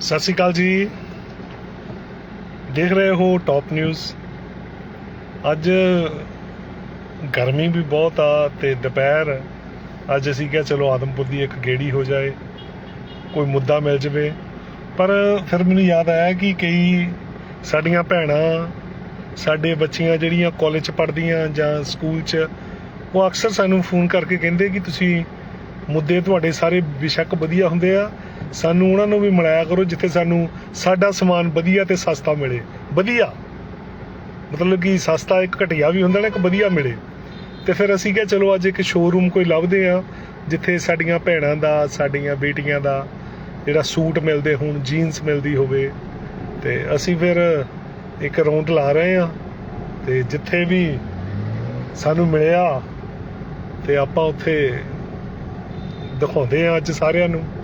ਸਤਿ ਸ਼੍ਰੀ ਅਕਾਲ ਜੀ। ਦੇਖ ਰਹੇ ਹੋ ਟੌਪ ਨਿਊਜ਼ ਅੱਜ ਗਰਮੀ ਵੀ ਬਹੁਤ ਆ ਤੇ ਦੁਪਹਿਰ ਅੱਜ ਅਸੀਂ ਕਿਹਾ ਚਲੋ ਆਦਮਪੁਰ ਦੀ ਇੱਕ ਗੇੜੀ ਹੋ ਜਾਏ, ਕੋਈ ਮੁੱਦਾ ਮਿਲ ਜਵੇ। ਪਰ ਫਿਰ ਮੈਨੂੰ ਯਾਦ ਆਇਆ ਕਿ ਕਈ ਸਾਡੀਆਂ ਭੈਣਾਂ, ਸਾਡੇ ਬੱਚੀਆਂ ਜਿਹੜੀਆਂ ਕਾਲਜ ਚ ਪੜ੍ਹਦੀਆਂ ਜਾਂ ਸਕੂਲ ਚ, ਉਹ ਅਕਸਰ ਸਾਨੂੰ ਫੋਨ ਕਰਕੇ ਕਹਿੰਦੇ ਕਿ ਤੁਸੀਂ ਮੁੱਦੇ ਤੁਹਾਡੇ ਸਾਰੇ ਬੇਸ਼ੱਕ ਵਧੀਆ ਹੁੰਦੇ ਆ ਸਾਨੂੰ ਉਹਨਾਂ ਨੂੰ ਵੀ ਮਿਲਾਇਆ ਕਰੋ ਜਿੱਥੇ ਸਾਨੂੰ ਸਾਡਾ ਸਮਾਨ ਵਧੀਆ ਤੇ ਸਸਤਾ ਮਿਲੇ। ਵਧੀਆ। ਮਤਲਬ ਕਿ ਸਸਤਾ ਇੱਕ ਘਟੀਆ ਵੀ ਹੁੰਦਾ ਨਾ, ਇੱਕ ਵਧੀਆ ਮਿਲੇ। ਤੇ ਫਿਰ ਅਸੀਂ ਕਿਹਾ, ਚਲੋ ਅੱਜ ਇੱਕ ਸ਼ੋਰੂਮ ਕੋਈ ਲੱਭਦੇ ਆ ਜਿੱਥੇ ਸਾਡੀਆਂ ਭੈਣਾਂ ਦਾ, ਸਾਡੀਆਂ ਬੇਟੀਆਂ ਦਾ ਜਿਹੜਾ ਸੂਟ ਮਿਲਦੇ ਹੋਣ ਜੀਨਸ ਮਿਲਦੀ ਹੋਵੇ। ਤੇ ਅਸੀਂ ਫਿਰ ਇੱਕ ਰੌਂਡ ਲਾ ਰਹੇ ਆ ਤੇ ਜਿੱਥੇ ਵੀ ਸਾਨੂੰ ਮਿਲਿਆ ਤੇ ਆਪਾਂ ਉੱਥੇ ਦਿਖਾਉਂਦੇ ਆ ਅੱਜ ਸਾਰਿਆਂ ਨੂੰ।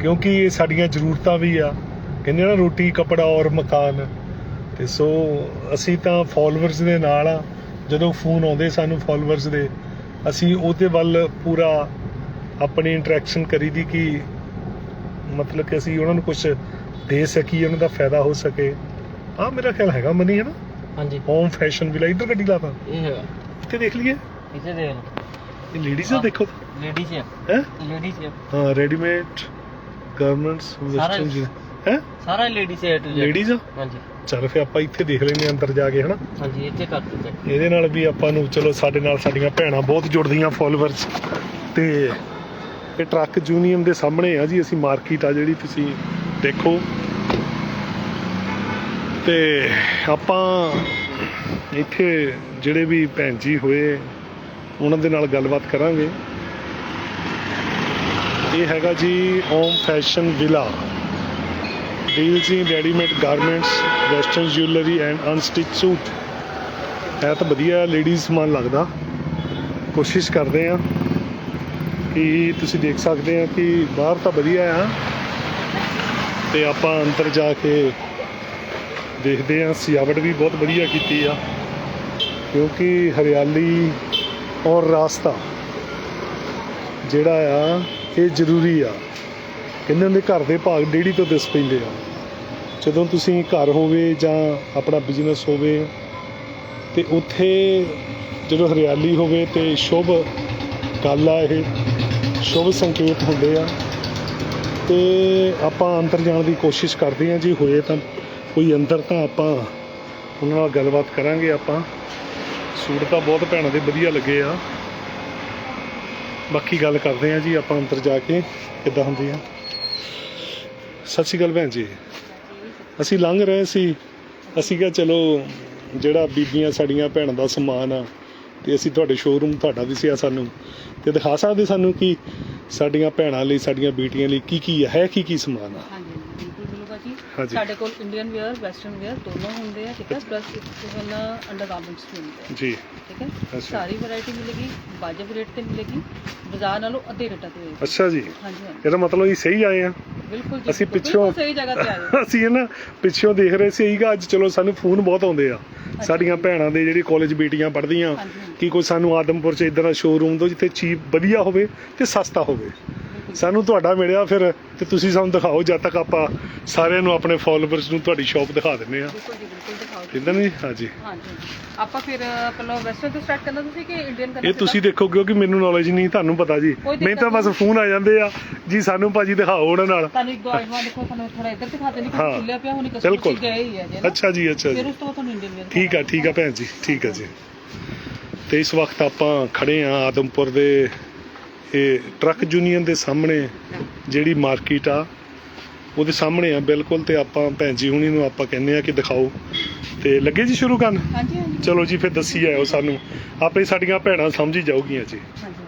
ਕਿਉਂਕਿ ਸਾਡੀਆਂ ਜ਼ਰੂਰਤਾਂ ਵੀ ਆ। ਕਹਿੰਦੇ ਨਾ ਰੋਟੀ ਕਪੜਾ ਔਰ ਮਕਾਨ। ਤੇ ਸੋ ਅਸੀਂ ਤਾਂ ਫਾਲੋਅਰਸ ਦੇ ਨਾਲ ਆ। ਜਦੋਂ ਫੋਨ ਆਉਂਦੇ ਸਾਨੂੰ ਫਾਲੋਅਰਸ ਦੇ ਅਸੀਂ ਉਹਦੇ ਵੱਲ ਪੂਰਾ ਆਪਣੀ ਇੰਟਰੈਕਸ਼ਨ ਕਰੀਦੀ ਕਿ ਮਤਲਬ ਕਿ ਅਸੀਂ ਉਹਨਾਂ ਨੂੰ ਕੁਝ ਦੇ ਸਕੀਏ ਉਹਨਾਂ ਦਾ ਫਾਇਦਾ ਹੋ ਸਕੇ। ਆ ਮੇਰਾ ਖਿਆਲ ਹੈਗਾ ਮਨੀ ਹੈ ਨਾ? ਹਾਂਜੀ। ਹੋਮ ਫੈਸ਼ਨ ਵੀ ਇਧਰ ਗੱਡੀ ਲਾਤਾ ਇਹ ਹੈਗਾ। ਇੱਥੇ ਦੇਖ ਲਈਏ। ਇਸੇ ਦੇ ਇਹ ਲੇਡੀਜ਼ ਹਾਂ। ਦੇਖੋ। ਲੇਡੀਜ਼ ਹੈ ਹੈ? ਲੇਡੀਜ਼ ਹੈ ਹਾਂ ਰੈਡੀਮੇਡ ਗਾਰਮੈਂਟਸ ਵੈਸਟਰਨ ਜੀ ਹੈ? ਸਾਰਾ ਲੇਡੀਜ਼ ਹੈ ਟੂ ਲੇਡੀਜ਼ ਹਾਂਜੀ। ਚੱਲ ਫੇ ਆਪਾਂ ਇੱਥੇ ਦੇਖ ਲੈਨੇ ਆਂ ਅੰਦਰ ਜਾ ਕੇ ਹਨਾ? ਹਾਂਜੀ ਇੱਥੇ ਕਰ ਦਿੱਤੇ ਇਹਦੇ ਨਾਲ ਵੀ ਆਪਾਂ ਨੂੰ ਚਲੋ ਸਾਡੇ ਨਾਲ ਸਾਡੀਆਂ ਭੈਣਾਂ ਬਹੁਤ ਜੁੜਦੀਆਂ ਫਾਲੋਅਰਸ ਤੇ ਇਹ ਟਰੱਕ ਯੂਨੀਅਨ ਦੇ ਸਾਹਮਣੇ ਆ ਜੀ ਅਸੀਂ ਮਾਰਕੀਟ ਆ ਜਿਹੜੀ ਤੁਸੀਂ ਦੇਖੋ। ਤੇ ਆਪਾਂ ਇੱਥੇ ਜਿਹੜੇ ਵੀ ਭੈਣ ਜੀ ਹੋਏ ਉਹਨਾਂ ਦੇ ਨਾਲ ਗੱਲਬਾਤ ਕਰਾਂਗੇ। ਇਹ ਹੈਗਾ ਜੀ Om fashion villa. Deals in readymade garments western jewellery and unstitch suit ਹੈ ਤਾਂ ਵਧੀਆ ਲੇਡੀਜ਼ ਸਮਾਨ ਲੱਗਦਾ। ਕੋਸ਼ਿਸ਼ ਕਰਦੇ ਆ ਕਿ ਤੁਸੀਂ ਦੇਖ ਸਕਦੇ ਆ ਕਿ ਬਾਹਰ ਤਾਂ ਵਧੀਆ ਆ। ਤੇ ਆਪਾਂ ਅੰਦਰ ਜਾ ਕੇ ਦੇਖਦੇ ਆ ਸਜਾਵਟ ਵੀ ਬਹੁਤ ਵਧੀਆ ਕੀਤੀ ਆ। ਕਿਉਂਕਿ ਹਰਿਆਲੀ ਔਰ ਰਾਸਤਾ ਜਿਹੜਾ ਆ ਇਹ ਜ਼ਰੂਰੀ ਆ। ਕਹਿੰਦੇ ਹੁੰਦੇ ਘਰ ਦੇ ਭਾਗ ਡੇੜੀ ਤੋਂ ਦਿਸ ਪੈਂਦੇ ਆ। ਜਦੋਂ ਤੁਸੀਂ ਘਰ ਹੋਵੇ ਜਾਂ ਆਪਣਾ ਬਿਜ਼ਨਸ ਹੋਵੇ ਤੇ ਉੱਥੇ ਜਦੋਂ ਹਰਿਆਲੀ ਹੋਵੇ ਤੇ ਸ਼ੁਭ ਗੱਲ ਆ ਇਹ, ਸ਼ੁਭ ਸੰਕੇਤ ਹੁੰਦੇ ਆ। ਤੇ ਆਪਾਂ ਅੰਦਰ ਜਾਣ ਦੀ ਕੋਸ਼ਿਸ਼ ਕਰਦੇ ਆ। ਜੀ ਹੋਏ ਤਾਂ ਕੋਈ ਅੰਦਰ ਤਾਂ ਆਪਾਂ ਉਹਨਾਂ ਨਾਲ ਗੱਲਬਾਤ ਕਰਾਂਗੇ ਆਪਾਂ। ਸੂਟ ਤਾਂ ਬਹੁਤ ਭੈਣਾਂ ਦੇ ਵਧੀਆ ਲੱਗੇ ਆ। ਬਾਕੀ ਗੱਲ ਕਰਦੇ ਆ ਜੀ, ਆਪਾਂ ਅੰਦਰ ਜਾ ਕੇ ਕਿੱਦਾਂ ਹੁੰਦੀ ਆ। ਸਤਿ ਸ਼੍ਰੀ ਅਕਾਲ ਭੈਣ ਜੀ। ਅਸੀਂ ਲੰਘ ਰਹੇ ਸੀ। ਅਸੀਂ ਕਿਹਾ ਚਲੋ, ਜਿਹੜਾ ਬੀਬੀਆਂ ਸਾਡੀਆਂ ਭੈਣਾਂ ਦਾ ਸਮਾਨ ਆ, ਤੇ ਅਸੀਂ ਤੁਹਾਡੇ ਸ਼ੋਰੂਮ ਤੁਹਾਡਾ ਵੀ ਦਿਸਿਆ ਸਾਨੂੰ। ਤੇ ਦਿਖਾ ਸਕਦੇ ਸਾਨੂੰ ਕਿ ਸਾਡੀਆਂ ਭੈਣਾਂ ਲਈ, ਸਾਡੀਆਂ ਬੇਟੀਆਂ ਲਈ ਕੀ ਕੀ ਹੈ ਕੀ ਕੀ ਸਮਾਨ ਆ ਹਾਂਜੀ ਬਿਲਕੁਲ ਮਿਲੂਗਾ ਜੀ ਹਾਂਜੀ। ਸਾਡੇ ਕੋਲ ਇੰਡੀਅਨ ਵੇਅਰ ਵੈਸਟਰਨ ਵੇਅਰ ਦੋਨੋਂ ਹੁੰਦੇ ਆ ਠੀਕ ਹੈ ਪਲੱਸ ਇਵਨ ਅੰਡਰ ਗਾਰਮੈਂਟਸ ਵੀ ਹੁੰਦੇ ਆ ਜੀ ਠੀਕ ਹੈ। ਸਾਰੀ ਵੈਰਾਈਟੀ ਮਿਲੇਗੀ ਵਾਜਬ ਰੇਟ ਤੇ ਮਿਲੇਗੀ ਬਾਜ਼ਾਰ ਨਾਲੋਂ ਅੱਧੇ ਰੇਟਾਂ ਤੇ ਹੋਏਗੀ ਅੱਛਾ ਜੀ ਹਾਂਜੀ ਹਾਂਜੀ ਇਹਦਾ ਮਤਲਬ ਇਹ ਸਹੀ ਆਏ ਆ ਬਿਲਕੁਲ ਜੀ ਅਸੀਂ ਬਿਲਕੁਲ, ਪਿੱਛੋਂ- ਸਹੀ ਜਗ੍ਹਾ ਤੇ ਆਏ ਹੋ। ਅਸੀਂ ਇਹ ਨਾ ਪਿੱਛੋਂ ਦੇਖ ਰਹੇ ਸੀ ਸੀਗਾ ਅੱਜ ਚਲੋ ਸਾਨੂੰ ਫੋਨ ਬਹੁਤ ਆਉਂਦੇ ਆ ਸਾਡੀਆਂ ਭੈਣਾਂ ਦੇ ਜਿਹੜੀ ਕਾਲਜ ਬੇਟੀਆਂ ਪੜ੍ਹਦੀਆਂ ਹਾਂਜੀ। ਕਿ ਕੋਈ ਸਾਨੂੰ ਆਦਮਪੁਰ ਚ ਇਦਾਂ ਦਾ ਸ਼ੋਰੂਮ ਦੋ ਜਿੱਥੇ ਚੀਪ ਵਧੀਆ ਹੋਵੇ ਤੇ ਸਸਤਾ ਹੋਵੇ। ਸਾਨੂੰ ਤੁਹਾਡਾ ਮਿਲਿਆ ਫਿਰ ਤੇ ਤੁਸੀਂ ਸਾਨੂੰ ਦਿਖਾਓ ਜਦ ਤੱਕ ਆਪਾਂ ਸਾਰਿਆਂ ਨੂੰ ਆਪਣੇ ਫਾਲੋਅਰਸ ਨੂੰ ਤੁਹਾਡੀ ਸ਼ਾਪ ਦਿਖਾ ਦਿੰਨੇ ਆ ਬਿਲਕੁਲ ਜੀ ਬਿਲਕੁਲ ਦਿਖਾਓ ਜੀ। ਇਦਾਂ ਨਹੀਂ ਹਾਂਜੀ ਹਾਂਜੀ ਹਾਂਜੀ। ਆਪਾਂ ਫਿਰ ਅ, ਪਹਿਲਾਂ ਵੈਸਟਰਨ ਤੋਂ ਸਟਾਰਟ ਕਰਨਾ ਤੁਸੀਂ ਕਿ ਇੰਡੀਅਨ ਕਰਨਾ ਇਹ ਤੁਸੀਂ ਦੇਖੋ ਕਿਉਂਕਿ ਮੈਨੂੰ ਨੌਲੇਜ ਨਹੀਂ ਤੁਹਾਨੂੰ ਪਤਾ ਜੀ ਮੈਨੂੰ ਤਾਂ ਬਸ। ਫੋਨ ਆ ਜਾਂਦੇ ਆ ਜੀ ਸਾਨੂੰ ਭਾਜੀ ਦਿਖਾਓ ਉਹਨਾਂ ਨਾਲ ਤੁਹਾਨੂੰ ਇੱਕ ਦੋ ਆਈਟਮਾਂ ਦੇਖੋ ਤੁਹਾਨੂੰ ਥੋੜਾ ਇੱਧਰ ਦਿਖਾ ਦੇਣੀ ਹਾਂ। ਕਿ ਖੁੱਲਿਆ ਪਿਆ ਹੁਣੀ ਕਸਟਮਰ ਬਿਲਕੁਲ। ਗਏ ਹੀ ਹੈ ਜੀ। ਅੱਛਾ ਜੀ ਅੱਛਾ ਜੀ ਫਿਰ ਉਸ ਤੋਂ ਬਾਅਦ ਤੁਹਾਨੂੰ ਇੰਡੀਅਨ ਵੇਅਰ ਠੀਕ ਆ ਠੀਕ ਆ ਭੈਣ ਜੀ ਠੀਕ ਆ ਜੀ ਤੇ ਇਸ ਵਕਤ ਆਪਾਂ ਖੜੇ ਆ ਆਦਮਪੁਰ ਦੇ ਇਹ ਟਰੱਕ ਯੂਨੀਅਨ ਦੇ ਸਾਹਮਣੇ ਜਿਹੜੀ ਮਾਰਕੀਟ ਆ ਉਹਦੇ ਸਾਹਮਣੇ ਆ ਬਿਲਕੁਲ ਤੇ ਆਪਾਂ ਭੈਣ ਜੀ ਹੁਣੀ ਨੂੰ ਆਪਾਂ ਕਹਿੰਦੇ ਆ ਕਿ ਦਿਖਾਓ। ਤੇ ਲੱਗੇ ਜੀ ਸ਼ੁਰੂ ਕਰਨ? ਹਾਂਜੀ ਹਾਂਜੀ। ਚਲੋ ਜੀ ਫਿਰ ਦੱਸੀ ਆਇਓ ਸਾਨੂੰ। ਆਪੇ ਸਾਡੀਆਂ ਭੈਣਾਂ ਸਮਝ ਹੀ ਜਾਊਗੀਆਂ ਜੀ। ਹਾਂਜੀ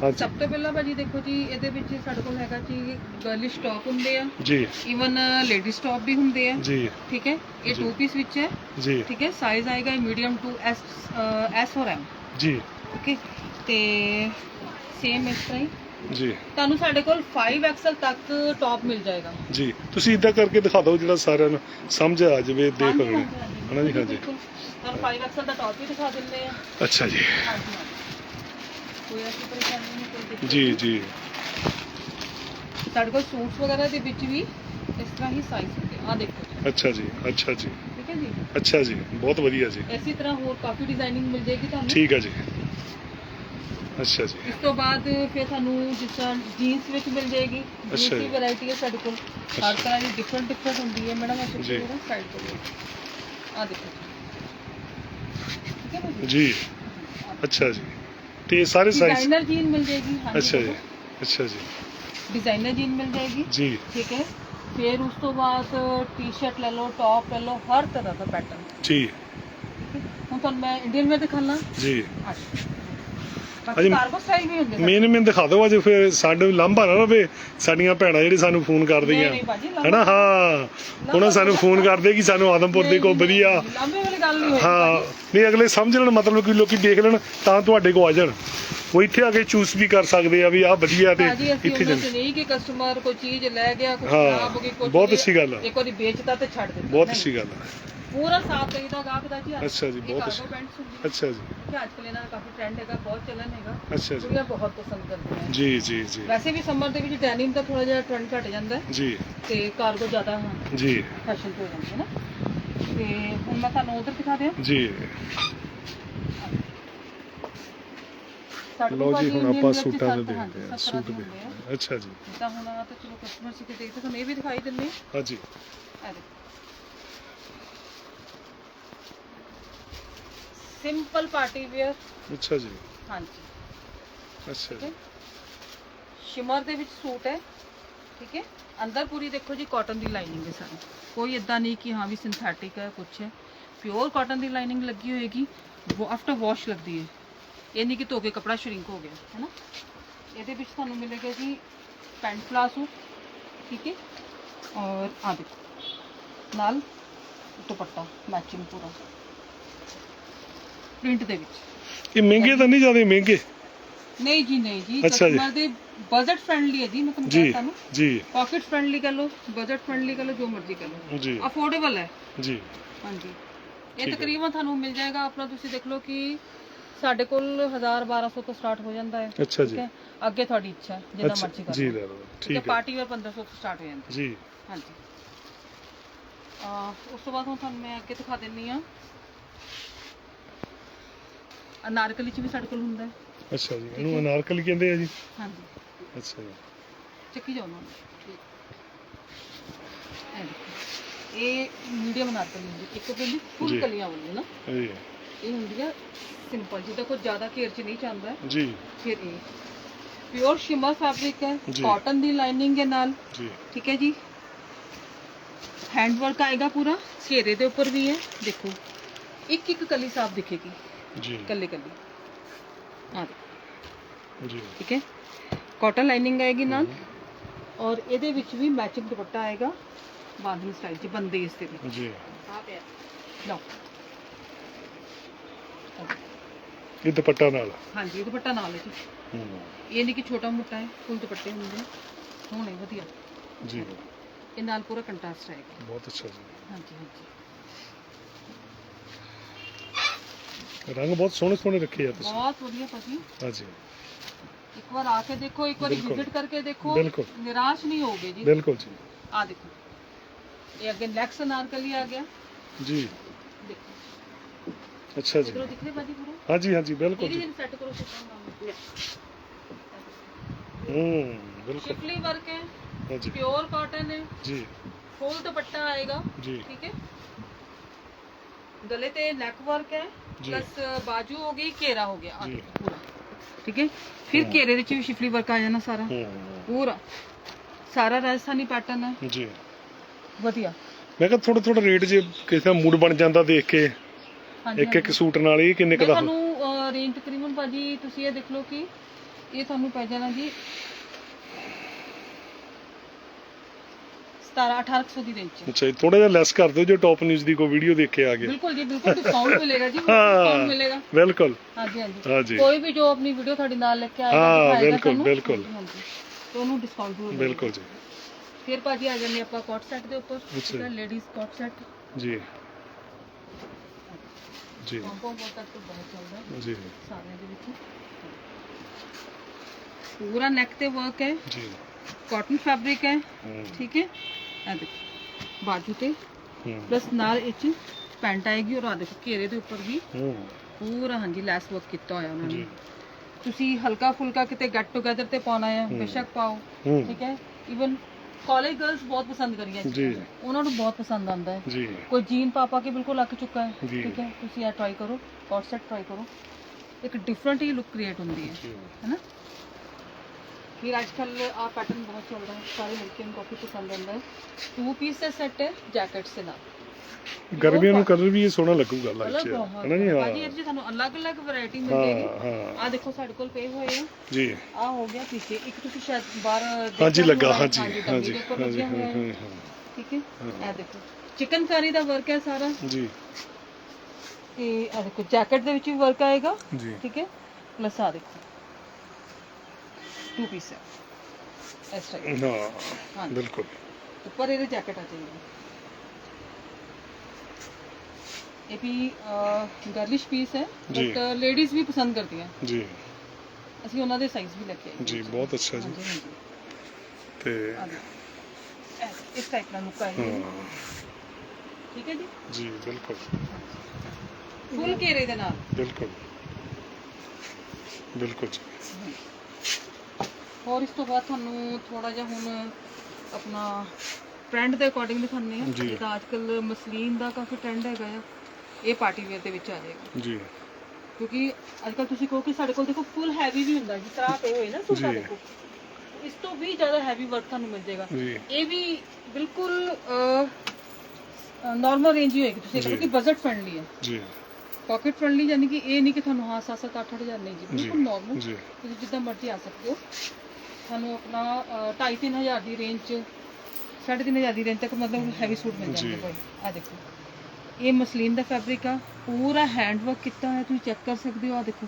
ਹਾਂਜੀ। ਸਭ ਤੋਂ ਪਹਿਲਾਂ ਭਾਜੀ ਦੇਖੋ ਜੀ ਇਹਦੇ ਵਿੱਚ ਸਾਡੇ ਕੋਲ ਹੈਗਾ ਜੀ ਗਰਲਿਸ਼ ਟੌਪ ਹੁੰਦੇ ਆ। ਜੀ। ਇਵਨ ਲੇਡੀਜ਼ ਟੌਪ ਵੀ ਹੁੰਦੇ ਆ। ਜੀ। ਠੀਕ ਹੈ? ਇਹ। ਟੂ ਪੀਸ ਵਿੱਚ ਹੈ। ਜੀ। ਠੀਕ ਹੈ? ਸਾਈਜ਼ ਆਏਗਾ ਮੀਡੀਅਮ ਟੂ ਐਸ ਐਸ ਔਰ ਐਮ ਜੀ। ਓਕੇ? ਤੇ ਸੇਮ ਇਸ ਤਰ੍ਹਾਂ ਹੀ। ਜੀ। ਤੁਹਾਨੂੰ ਸਾਡੇ ਕੋਲ 5 ਐਕਸਲ ਤੱਕ ਟੌਪ ਮਿਲ ਜਾਏਗਾ। ਜੀ। ਤੁਸੀਂ ਇਦਾਂ ਕਰਕੇ ਦਿਖਾ ਦਿਓ ਜਿਹੜਾ ਸਾਰਿਆਂ ਨੂੰ ਸਮਝ ਆ ਜਾਵੇ ਦੇਖ ਹਾਂਜੀ, ਹੋਵੇ। ਹਾਂਜੀ, ਹਾਂਜੀ। ਹਨਾ ਜੀ ਹਾਂਜੀ। ਬਿਲਕੁਲ। ਤੁਹਾਨੂੰ 5 ਐਕਸਲ ਦਾ ਟੌਪ ਵੀ ਦਿਖਾ ਦਿੰਦੇ ਆ। ਅੱਛਾ ਜੀ। ਹਾਂਜੀ ਹਾਂਜੀ। ਕੋਈ ਐਸੀ ਪਰੇਸ਼ਾਨੀ ਨਹੀਂ ਕੋਈ ਦਿੱਕਤ ਜੀ ਨਹੀਂ। ਜੀ। ਸਾਡੇ ਕੋਲ ਸੂਟਸ ਵਗੈਰਾ ਦੇ ਵਿੱਚ ਵੀ ਇਸ ਤਰ੍ਹਾਂ ਹੀ ਸਾਈਜ਼ ਹੁੰਦੇ ਆ। ਆਹ ਦੇਖੋ ਜੀ, ਅੱਛਾ ਜੀ ਅੱਛਾ ਜੀ। ਠੀਕ ਹੈ ਜੀ? ਅੱਛਾ ਜੀ ਬਹੁਤ ਵਧੀਆ ਜੀ। ਇਸੇ ਤਰ੍ਹਾਂ ਹੋਰ ਕਾਫੀ ਡਿਜ਼ਾਈਨਿੰਗ ਮਿਲ ਜਾਏਗੀ ਤੁਹਾਨੂੰ। ਠੀਕ ਹੈ ਜੀ। ਅੱਛਾ ਜੀ। ਇਸ ਤੋਂ ਬਾਅਦ ਫਿਰ ਤੁਹਾਨੂੰ ਜਿਸ ਤਰ੍ਹਾਂ ਜੀਨਸ ਵਿੱਚ ਮਿਲ ਜਾਏਗੀ। ਜੀਨਸ ਅੱਛਾ ਦੀ ਜੀ। ਵੈਰਾਈਟੀ ਹੈ ਸਾਡੇ ਕੋਲ। ਹਰ ਤਰ੍ਹਾਂ ਦੀ ਡਿਫਰੈਂਟ ਡਿਫਰੈਂਟ ਹੁੰਦੀ ਹੈ। ਮੈਡਮ ਜੀ। ਜਿਹੜਾ ਸਾਈਡ ਤੋਂ ਆ ਦੇਖੋ। ਠੀਕ ਹੈ ਨਾ ਜੀ। ਅੱਛਾ ਜੀ। ਤੇ ਇਹ ਸਾਰੇ ਸਾਈਜ਼ ਡਿਜ਼ਾਈਨਰ ਜੀਨ ਮਿਲ ਜਾਏਗੀ। ਅੱਛਾ ਜੀ। ਅੱਛਾ ਜੀ। ਡਿਜ਼ਾਈਨਰ ਜੀਨ ਮਿਲ ਜਾਏਗੀ। ਜੀ। ਠੀਕ ਹੈ। ਫਿਰ ਉਸ ਤੋਂ ਬਾਅਦ ਟੀ-ਸ਼ਰਟ ਲੈ ਲਓ ਟੌਪ ਲੈ ਲਓ ਹਰ ਤਰ੍ਹਾਂ ਦਾ ਪੈਟਰਨ ਜੀ। ਹੁਣ ਤੁਹਾਨੂੰ ਮੈਂ ਇੰਡੀਅਨ ਵੇਅਰ ਦਿਖਾਣਾ ਜੀ। ਬਾਕੀ ਕਾਰਗੋ ਸਟਾਈਲ ਵੀ ਹੁੰਦੇ ਮੇਨ ਮੇਨ ਦਿਖਾ ਦਿਓ ਅੱਜ ਫਿਰ ਸਾਡੇ ਲਾਂਭਾ ਨਾ ਰਵੇ ਸਾਡੀਆਂ ਭੈਣਾਂ ਜਿਹੜੀ ਸਾਨੂੰ ਫੋਨ ਕਰਦੀਆਂ। ਨਹੀਂ, ਭਾਜੀ, ਲਾਂਭਾ- ਹੈਨਾ? ਹਾਂ। ਉਹਨਾਂ ਸਾਨੂੰ ਫੋਨ ਕਰਦੇ ਕਿ ਸਾਨੂੰ ਆਦਮਪੁਰ ਦੇ ਕੋਈ ਵਧੀਆ। ਲਾਂਬੇ ਵਾਲੀ ਗੱਲ ਨਹੀਂ ਹੋਈ ਹਾਂ। ਨਹੀਂ ਅਗਲੇ ਸਮਝ ਲੈਣ ਮਤਲਬ ਕਿ ਲੋਕੀ ਦੇਖ ਲੈਣ ਤਾਂ ਤੁਹਾਡੇ ਕੋਲ ਆ ਜਾਣ। ਉਹ ਇੱਥੇ ਆ ਕੇ ਚੂਸ ਵੀ ਕਰ ਸਕਦੇ ਆ ਵੀ ਆਹ ਵਧੀਆ ਤੇ ਭਾਜੀ ਅਸੀਂ ਇੱਥੇ ਉਹਨਾਂ ਚ ਨਹੀਂ ਕਿ ਕਸਟਮਰ ਕੋਈ ਚੀਜ਼ ਲੈ ਗਿਆ ਕੁਝ ਹਾਂ, ਖਰਾਬ ਹੋ ਗਈ ਕੁਝ ਬਹੁਤ ਅੱਛੀ ਗੱਲ ਆ। ਇੱਕ ਵਾਰੀ ਵੇਚਤਾ ਤੇ ਛੱਡ ਦਿੱਤਾ। ਬਹੁਤ ਨਹੀਂ। ਅੱਛੀ ਗੱਲ ਹੈ ਪੂਰਾ ਸਾਥ ਦੇਈਦਾ ਗਾਹਕ ਦਾ ਜੀ ਅੱਛਾ ਜੀ, ਬਹੁਤ ਅੱਛੀ- ਅੱਛਾ ਜੀ। ਹੈ ਅੱਜ ਕੱਲ੍ਹ ਇਹਨਾਂ ਦਾ ਕਾਫੀ ਟ੍ਰੈਂਡ ਹੈਗਾ ਬਹੁਤ ਚੱਲਣ ਹੈਗਾ। ਅੱਛਾ ਜੀ। ਕੁੜੀਆਂ ਬਹੁਤ ਪਸੰਦ ਕਰਦੀਆਂ ਜੀ ਜੀ ਜੀ। ਵੈਸੇ ਵੀ ਸਮਰ ਦੇ ਵਿੱਚ ਡੈਨਿਮ ਦਾ ਥੋੜਾ ਜਿਹਾ ਟ੍ਰੈਂਡ ਘਟ ਜਾਂਦਾ ਹੈ। ਜੀ। ਤੇ ਕਾਰਗੋ ਜ਼ਿਆਦਾ ਜੀ। ਫੈਸ਼ਨ ਹੋ ਜਾਂਦੀ ਹੈ ਨਾ? ਤੇ ਹੁਣ ਮੈਂ ਤੁਹਾਨੂੰ ਉਧਰ ਦਿਖਾ ਦਿਆਂ। ਜੀ। ਲਓ ਜੀ ਹੁਣ ਆਪਾਂ ਸੂਟਾਂ ਦੇ ਦੇਖਦੇ ਆ ਸੱਤ ਸੂਟ ਦੇ। ਅੱਛਾ ਜੀ। ਜਿੱਦਾਂ ਹੁਣ ਆ ਤਾਂ ਚਲੋ ਕਸਟਮਰ ਸੀ ਕਿ ਦੇਖਦੇ ਇਹ ਵੀ ਦਿਖਾਈ ਦਿੰਦੇ ਆ। ਹਾਂਜੀ ਇਹ ਦੇਖੋ। ਸਿੰਪਲ ਪਾਰਟੀ ਵੇਅਰ ਅੱਛਾ ਜੀ ਹਾਂਜੀ ਅੱਛਾ ਠੀਕ ਹੈ ਜੀ ਸ਼ਿਮਰ ਦੇ ਵਿੱਚ ਸੂਟ ਹੈ ਠੀਕ ਹੈ ਅੰਦਰ ਪੂਰੀ ਦੇਖੋ ਜੀ ਕਾਟਨ ਦੀ ਲਾਈਨਿੰਗ ਹੈ ਸਾਰੀ ਕੋਈ ਇਦਾਂ ਨਹੀਂ ਕਿ ਹਾਂ ਵੀ ਸਿੰਥੈਟਿਕ ਹੈ ਕੁਛ ਹੈ ਪਿਓਰ ਕਾਟਨ ਦੀ ਲਾਈਨਿੰਗ ਲੱਗੀ ਹੋਏਗੀ ਉਹ ਆਫਟਰ ਵਾਸ਼ ਲੱਗਦੀ ਹੈ ਇਹ ਨਹੀਂ ਕਿ ਧੋ ਕੇ ਕਪੜਾ ਸ਼ਰਿੰਕ ਹੋ ਗਿਆ ਹੈ ਨਾ ਇਹਦੇ ਵਿੱਚ ਤੁਹਾਨੂੰ ਮਿਲੇਗਾ ਜੀ ਪੈਂਟ ਪਲਾਸੋ ਠੀਕ ਹੈ? ਔਰ ਆ ਦੇਖੋ ਨਾਲ ਦੁਪੱਟਾ ਮੈਚਿੰਗ ਪੂਰਾ। ਪ੍ਰਿੰਟ ਦੇ ਵਿੱਚ। ਇਹ ਮਹਿੰਗੇ ਤਾਂ ਨਹੀਂ ਜ਼ਿਆਦਾ ਮਹਿੰਗੇ। ਨਹੀਂ ਜੀ ਨਹੀਂ ਜੀ ਅੱਛਾ ਜੀ। ਕਸਟਮਰ ਦੇ ਬਜਟ ਫ੍ਰੈਂਡਲੀ ਹੈ ਜੀ ਮੈਂ ਤੁਹਾਨੂੰ ਜੀ ਕਹਿੰਦਾ ਨੂੰ। ਜੀ। ਪਾਕਟ ਫ੍ਰੈਂਡਲੀ ਕਰ ਲਓ ਬਜਟ ਫ੍ਰੈਂਡਲੀ ਕਰ ਲਓ ਜੋ ਮਰਜ਼ੀ ਕਰ ਲਓ। ਜੀ। ਅਫੋਰਡੇਬਲ ਹੈ। ਜੀ। ਹਾਂਜੀ। ਠੀਕ ਇਹ ਹੈ। ਤਕਰੀਬਨ ਤੁਹਾਨੂੰ ਮਿਲ ਜਾਏਗਾ ਆਪਣਾ ਤੁਸੀਂ ਦੇਖ ਲਓ ਕਿ ਸਾਡੇ ਕੋਲ 1000 1200 ਤੋਂ ਸਟਾਰਟ ਹੋ ਜਾਂਦਾ ਹੈ। ਅੱਛਾ ਠੀਕ ਜੀ ਹੈ? ਅੱਗੇ ਤੁਹਾਡੀ ਇੱਛਾ ਹੈ, ਜਿੰਨਾ ਅੱਛਾ। ਮਰਜ਼ੀ ਕਰ ਜੀ ਲੈ ਲਓ। ਠੀਕ ਹੈ ਪਾਰਟੀ ਵੇਅਰ 1500 ਤੋਂ ਸਟਾਰਟ ਹੋ ਜਾਂਦਾ ਜੀ। ਹੈ। ਹਾਂਜੀ। ਅਹ ਉਸ ਤੋਂ ਬਾਅਦ ਹੁਣ ਤੁਹਾਨੂੰ ਮੈਂ ਅੱਗੇ ਦਿਖਾ ਦਿੰਨੀ ਆ ਅਨਾਰਕਲੀ ਚ ਵੀ ਸਾਡੇ ਕੋਲ ਹੁੰਦਾ ਹੈ। ਅੱਛਾ ਜੀ ਇਹਨੂੰ ਅਨਾਰਕਲੀ ਕਹਿੰਦੇ ਆ ਜੀ? ਹਾਂਜੀ। ਅੱਛਾ ਜੀ। ਚੱਕੀ ਜਾਓ ਨਾ। ਇਹ ਦੇਖੋ। ਇਹ ਮੀਡੀਅਮ ਅਨਾਰਕਲੀ ਹੁੰਦੀ ਇੱਕ ਹੁੰਦੀ ਜੀ। ਫੁੱਲ ਕਲੀਆਂ ਵਾਲੀ ਨਾ। ਇਹ ਇਹ ਹੁੰਦੀ ਆ ਸਿੰਪਲ ਜਿਹਦਾ ਕੋਈ ਜ਼ਿਆਦਾ ਘੇਰ ਚ ਨਹੀਂ ਚਾਹੁੰਦਾ ਜੀ। ਫਿਰ ਇਹ ਪਿਓਰ ਸ਼ਿਮਰ ਫੈਬਰਿਕ ਹੈ। ਜੀ। ਕਾਟਨ ਦੀ ਲਾਈਨਿੰਗ ਹੈ ਨਾਲ। ਜੀ। ਠੀਕ ਹੈ ਜੀ। ਹੈਂਡ ਵਰਕ ਆਏਗਾ ਪੂਰਾ। ਘੇਰੇ ਦੇ ਉੱਪਰ ਵੀ ਹੈ। ਦੇਖੋ ਇੱਕ ਇੱਕ ਕਲੀ ਸਾਫ਼ ਦਿਖੇਗੀ। ਜੀ। ਕੱਲੇ ਕੱਲੇ। ਆ ਜੀ। ਠੀਕ ਹੈ? ਕਾਟਨ ਲਾਈਨਿੰਗ ਆਏਗੀ ਨਾਲ। ਔਰ ਇਹਦੇ ਵਿੱਚ ਵੀ ਮੈਚਿੰਗ ਦੁਪੱਟਾ ਆਏਗਾ। ਬਾਂਧਨੀ ਸਟਾਈਲ ਚ ਬੰਦੇਜ ਦੇ ਵਿੱਚ ਜੀ। ਲਓ। ਇਹ ਦੁਪੱਟਾ ਨਾਲ। ਹਾਂਜੀ ਦੁਪੱਟਾ ਨਾਲ ਹੈ ਜੀ। ਹੂੰ। ਇਹ ਨਹੀਂ ਕਿ ਛੋਟਾ ਮੋਟਾ ਹੈ ਫੁੱਲ ਦੁਪੱਟੇ ਹੁੰਦੇ ਹੋਣੇ ਵਧੀਆ। ਜੀ। ਇਹ ਨਾਲ ਪੂਰਾ ਕੰਟਰਾਸਟ ਆਏਗਾ। ਬਹੁਤ ਅੱਛਾ ਜੀ। ਹਾਂਜੀ ਹਾਂਜੀ। ਰੰਗ ਬਹੁਤ ਸੋਹਣੇ ਸੋਹਣੇ ਰੱਖੇ ਆ ਤੁਸੀਂ ਬਹੁਤ ਵਧੀਆ ਭਾਜੀ ਹਾਂਜੀ ਇੱਕ ਵਾਰ ਆ ਕੇ ਦੇਖੋ ਇੱਕ ਵਾਰੀ ਬਿਲਕੁਲ। ਵਿਜ਼ਿਟ ਕਰਕੇ ਦੇਖੋ ਬਿਲਕੁਲ। ਨਿਰਾਸ਼ ਨਹੀਂ ਹੋਗੇ ਜੀ ਬਿਲਕੁਲ ਜੀ ਆ ਦੇਖੋ ਇਹ ਅੱਗੇ ਨੈਕਸਟ ਅਨਾਰਕਲੀ ਆ ਗਿਆ ਜੀ ਦੇਖੋ ਅੱਛਾ ਜੀ ਇਧਰੋਂ ਦਿਖ ਰਿਹਾ ਭਾਜੀ ਪੂਰਾ ਹਾਂਜੀ ਹਾਂਜੀ ਬਿਲਕੁਲ ਇਹਦੀ ਜੀ ਜਿਹੀ ਸੈੱਟ ਕਰੋ ਸਿਸਟਮ ਹੂੰ ਬਿਲਕੁਲ ਸ਼ਿਫਲੀ ਵਰਕ ਹੈ ਹਾਂਜੀ ਪਿਓਰ ਕਾਟਨ ਹੈ ਜੀ ਫੁੱਲ ਦੁਪੱਟਾ ਆਏਗਾ ਜੀ ਠੀਕ ਹੈ ਗਲੇ ਤੇ ਨੈਕ ਵਰਕ ਹੈ ਜੀ। ਪਲੱਸ ਬਾਜੂ ਹੋ ਗਈ ਘੇਰਾ ਹੋ ਗਿਆ ਆ ਜੀ। ਦੇਖੋ ਪੂਰਾ। ਠੀਕ ਹੈ? ਫਿਰ ਹਾਂ। ਘੇਰੇ ਦੇ ਵਿੱਚ ਵੀ ਸ਼ਿਫਲੀ ਵਰਕ ਆ ਜਾਣਾ ਸਾਰਾ? ਹੂੰ। ਪੂਰਾ? ਸਾਰਾ ਰਾਜਸਥਾਨੀ ਪੈਟਰਨ ਹੈ? ਜੀ। ਵਧੀਆ। ਮੈਂ ਕਿਹਾ ਥੋੜਾ ਥੋੜਾ ਰੇਟ ਜੇ ਕਿਸੇ ਦਾ ਮੂਡ ਬਣ ਜਾਂਦਾ ਦੇਖ ਕੇ ਹਾਂਜੀ ਇੱਕ ਇੱਕ ਸੂਟ ਨਾਲ ਇਹ ਕਿੰਨੇ ਮੈਂ ਕੁ ਦਾ ਹੋ- ਤੁਹਾਨੂੰ ਰੇਂਜ ਤਕਰੀਬਨ ਭਾਜੀ ਤੁਸੀਂ ਇਹ ਦੇਖ ਲਓ ਕਿ ਇਹ ਤੁਹਾਨੂੰ ਪੈ ਜਾਣਾ ਜੀ 17 1800 ਦੀ ਰੇਂਜ ਚ ਅੱਛਾ ਜੀ ਥੋੜਾ ਜਿਹਾ ਲੈਸ ਕਰ ਦਿਓ ਜੇ ਟੌਪ ਨਿਊਜ਼ ਦੀ ਕੋਈ ਵੀਡੀਓ ਦੇਖ ਕੇ ਆ ਗਿਆ ਬਿਲਕੁਲ ਜੀ ਬਿਲਕੁਲ ਡਿਸਕਾਊਂਟ ਮਿਲੇਗਾ ਜੀ ਹਾਂ। ਡਿਸਕਾਊਂਟ ਮਿਲੇਗਾ। ਬਿਲਕੁਲ। ਹਾਂਜੀ ਹਾਂਜੀ। ਹਾਂਜੀ ਕੋਈ ਵੀ ਜੋ ਆਪਣੀ ਵੀਡੀਓ ਤੁਹਾਡੇ ਨਾਲ ਲੈ ਕੇ ਆਏਗਾ ਹਾਂ, ਬਿਲਕੁਲ। ਬਿਲਕੁਲ। ਹਾਂਜੀ। ਤੇ ਉਹਨੂੰ ਡਿਸਕਾਊਂਟ ਮਿਲੇਗਾ ਬਿਲਕੁਲ ਜੀ। ਫਿਰ ਭਾਜੀ ਆ ਜਾਂਦੇ ਆਪਾਂ ਕੋਟ ਸੈੱਟ ਦੇ ਉੱਪਰ। ਠੀਕ ਹੈ ਲੇਡੀਜ਼ ਕੋਟ ਸੈੱਟ ਜੀ। ਜੀ। ਕੰਪੋ ਕੋਟ ਸੈੱਟ ਤੋਂ ਬਹੁਤ ਚੱਲਦਾ ਹੈ ਜੀ। ਸਾਰਿਆਂ ਦੇ ਵਿੱਚ। ਪੂਰਾ ਨੈਕ ਤੇ ਵਰਕ ਹੈ। ਜੀ। ਕਾਟਨ ਫੈਬਰਿਕ ਹੈ ਹੂੰ, ਠੀਕ ਹੈ ਇਹ ਦੇਖੋ ਬਾਜੂ ਤੇ ਹੂੰ ਪਲੱਸ ਨਾਲ ਇਹ ਚ ਪੈਂਟ ਆਏਗੀ ਔਰ ਆ ਦੇਖੋ ਘੇਰੇ ਦੇ ਉੱਪਰ ਵੀ ਹੂੰ ਪੂਰਾ ਹਾਂਜੀ ਲੈਸ ਵਰਕ ਕੀਤਾ ਹੋਇਆ ਉਹਨਾਂ ਜੀ ਨੇ ਤੁਸੀਂ ਹਲਕਾ ਫੁਲਕਾ ਕਿਤੇ ਗੈਟ ਟੂਗੇਦਰ ਤੇ ਪਾਉਣਾ ਹੈ ਹੂੰ। ਬੇਸ਼ੱਕ ਪਾਓ ਹੂੰ ਠੀਕ ਹੈ ਇਵਨ ਕਾਲਜ ਗਰਲਸ ਬਹੁਤ ਪਸੰਦ ਕਰੀਆਂ ਇਹ ਜੀ। ਚੀਜ਼ਾਂ। ਉਹਨਾਂ ਨੂੰ ਬਹੁਤ ਪਸੰਦ ਆਉਂਦਾ ਹੈ ਜੀ ਕੋਈ ਜੀਨ ਪਾ ਪਾ ਕੇ ਬਿਲਕੁਲ ਅੱਕ ਚੁੱਕਾ ਹੈ ਜੀ। ਠੀਕ ਹੈ ਤੁਸੀਂ ਇਹ ਟਰਾਈ ਕਰੋ ਕੋਟ ਸੈਟ ਟਰਾਈ ਕਰੋ ਇੱਕ ਡਿਫਰੈਂਟ ਹੀ ਲੁੱਕ ਹੈ ਹੈਨਾ ਫਿਰ ਅੱਜ ਕੱਲ ਆ ਪੈਟਰਨ ਬਹੁਤ ਚੱਲਦਾ ਹੈ ਸਾਰੇ ਲੜਕਿਆਂ ਨੂੰ ਕਾਫੀ ਪਸੰਦ ਆਉਂਦਾ ਹੈ ਟੂ ਪੀਸ ਦਾ ਸੈੱਟ ਹੈ ਜੈਕਟਸ ਦੇ ਨਾਲ ਗਰਮੀਆਂ ਨੂੰ ਕਲਰ ਵੀ ਇਹ ਸੋਹਣਾ ਲੱਗੂਗਾ ਲੱਗ ਕਲਰ ਚ ਬਹੁਤ ਹੈ ਨਾ ਜੀ ਭਾਜੀ ਇਹ ਹਾਂ 'ਚ ਤੁਹਾਨੂੰ ਅਲੱਗ-ਅਲੱਗ ਵੈਰਾਈਟੀ ਮਿਲ ਹਾਂ ਜਾਏਗੀ ਹਾਂ ਆ ਦੇਖੋ ਸਾਡੇ ਕੋਲ ਪਏ ਹੋਏ ਆ। ਜੀ। ਆ ਹੋ ਗਿਆ ਪਿੱਛੇ। ਇੱਕ ਤੁਸੀਂ ਸ਼ਾਇਦ ਬਾਹਰ ਹਾਂਜੀ ਦੇਖਿਆ ਲੱਗਾ। ਹੋਣਾ ਹੈ, ਹਾਂਜੀ ਡੰਡੀ ਹਾਂਜੀ ਦੇ ਉੱਪਰ ਹਾਂਜੀ ਲੱਗਿਆ ਹੋਇਆ ਹਾਂ, ਹੈ, ਹਾਂ, ਹਾਂ। ਠੀਕ ਹੈ? ਹਾਂ। ਇਹ ਦੇਖੋ। ਚਿਕਨਕਾਰੀ ਦਾ ਵਰਕ ਹੈ ਸਾਰਾ। ਜੀ। ਤੇ ਇਹ ਦੇਖੋ ਜੈਕਟ ਦੇ ਵਿੱਚ ਵੀ ਵਰਕ ਆਏਗਾ। ਜੀ। ਠੀਕ ਹੈ? ਪਲੱਸ ਆ ਦੇਖੋ। ਟੂ ਪੀਸ ਹੈ। ਇਸ ਟਾਈਪ ਹਾਂ ਬਿਲਕੁਲ। ਉੱਪਰ ਇਹਦੇ ਜੈਕਟ ਆ ਜਾਏਗੀ ਇਹ ਵੀ ਗਰਲਿਸ਼ ਪੀਸ ਹੈ। ਬਟ ਲੇਡੀਜ਼ ਵੀ ਪਸੰਦ ਕਰਦੀਆਂ। ਜੀ। ਅਸੀਂ ਉਹਨਾਂ ਦੇ ਸਾਈਜ਼ ਵੀ ਲੈ ਕੇ ਆਏ। ਜੀ ਬਹੁਤ ਅੱਛਾ ਜੀ। ਤੇ ਇਸ ਟਾਈਪ ਦਾ ਆਏਗਾ ਹਾਂ। ਠੀਕ ਹੈ ਜੀ? ਜੀ ਬਿਲਕੁਲ। ਫੁੱਲ ਘੇਰੇ ਦੇ ਨਾਲ। ਬਿਲਕੁਲ। ਬਿਲਕੁਲ ਜੀ। ਹੋਰ ਇਸ ਤੋਂ ਬਾਅਦ ਤੁਹਾਨੂੰ ਥੋੜਾ ਜਿਹਾ ਹੁਣ ਆਪਣਾ ਟ੍ਰੈਂਡ ਦੇ ਅਕੋਰਡਿੰਗ ਦਿਖਾਉਂਦੇ ਆ ਜੀ। ਜਿੱਦਾਂ ਅੱਜ ਕੱਲ ਮਸਲੀਨ ਦਾ ਕਾਫੀ ਟ੍ਰੈਂਡ ਹੈਗਾ ਆ। ਇਹ ਪਾਰਟੀ ਵੇਅਰ ਦੇ ਵਿੱਚ ਆ ਜਾਏਗਾ। ਜੀ। ਕਿਉਂਕਿ ਅੱਜ ਕੱਲ ਤੁਸੀਂ ਕਹੋ ਕਿ ਸਾਡੇ ਕੋਲ ਦੇਖੋ ਫੁੱਲ ਹੈਵੀ ਵੀ ਹੁੰਦਾ ਜਿਸ ਤਰ੍ਹਾਂ ਆਹ ਪਏ ਹੋਏ ਨਾ ਸੂਟਾਂ ਜੀ। ਦੇਖੋ। ਇਸ ਤੋਂ ਵੀ ਜ਼ਿਆਦਾ ਹੈਵੀ ਵਰਕ ਤੁਹਾਨੂੰ ਮਿਲ ਜਾਏਗਾ। ਜੀ। ਇਹ ਵੀ ਬਿਲਕੁਲ ਨਾਰਮਲ ਰੇਂਜ ਹੀ ਹੋਏਗੀ। ਤੁਸੀਂ ਜੀ। ਦੇਖੋ ਕਿ ਬਜਟ ਫ੍ਰੈਂਡਲੀ ਹੈ ਜੀ। ਪਾਕਟ ਫ੍ਰੈਂਡਲੀ ਯਾਨੀ ਕਿ ਇਹ ਨਹੀਂ ਕਿ ਤੁਹਾਨੂੰ ਹਾਂ 7-7 8-8000 ਨਹੀਂ ਜੀ। ਜੀ। ਬਿਲਕੁਲ ਨਾਰਮਲ ਜੀ। ਤੁਸੀਂ ਜਿੱਦਾਂ ਮਰਜ਼ੀ ਆ ਸਕਦੇ ਹੋ। ਤੁਹਾਨੂੰ ਆਪਣਾ 2.5-3000 ਦੀ ਰੇਂਜ ਚ 3.5000 ਦੀ ਰੇਂਜ ਤੱਕ ਮਤਲਬ ਹੈਵੀ ਸੂਟ ਮਿਲ। ਜਾਣਗੇ ਭਾਈ। ਆ ਦੇਖੋ। ਇਹ ਮਸਲੀਨ ਦਾ ਫੈਬਰਿਕ ਆ ਪੂਰਾ ਹੈਂਡ ਵਰਕ ਕੀਤਾ ਹੋਇਆ ਤੁਸੀਂ ਚੈੱਕ ਕਰ ਸਕਦੇ ਹੋ ਆ ਦੇਖੋ।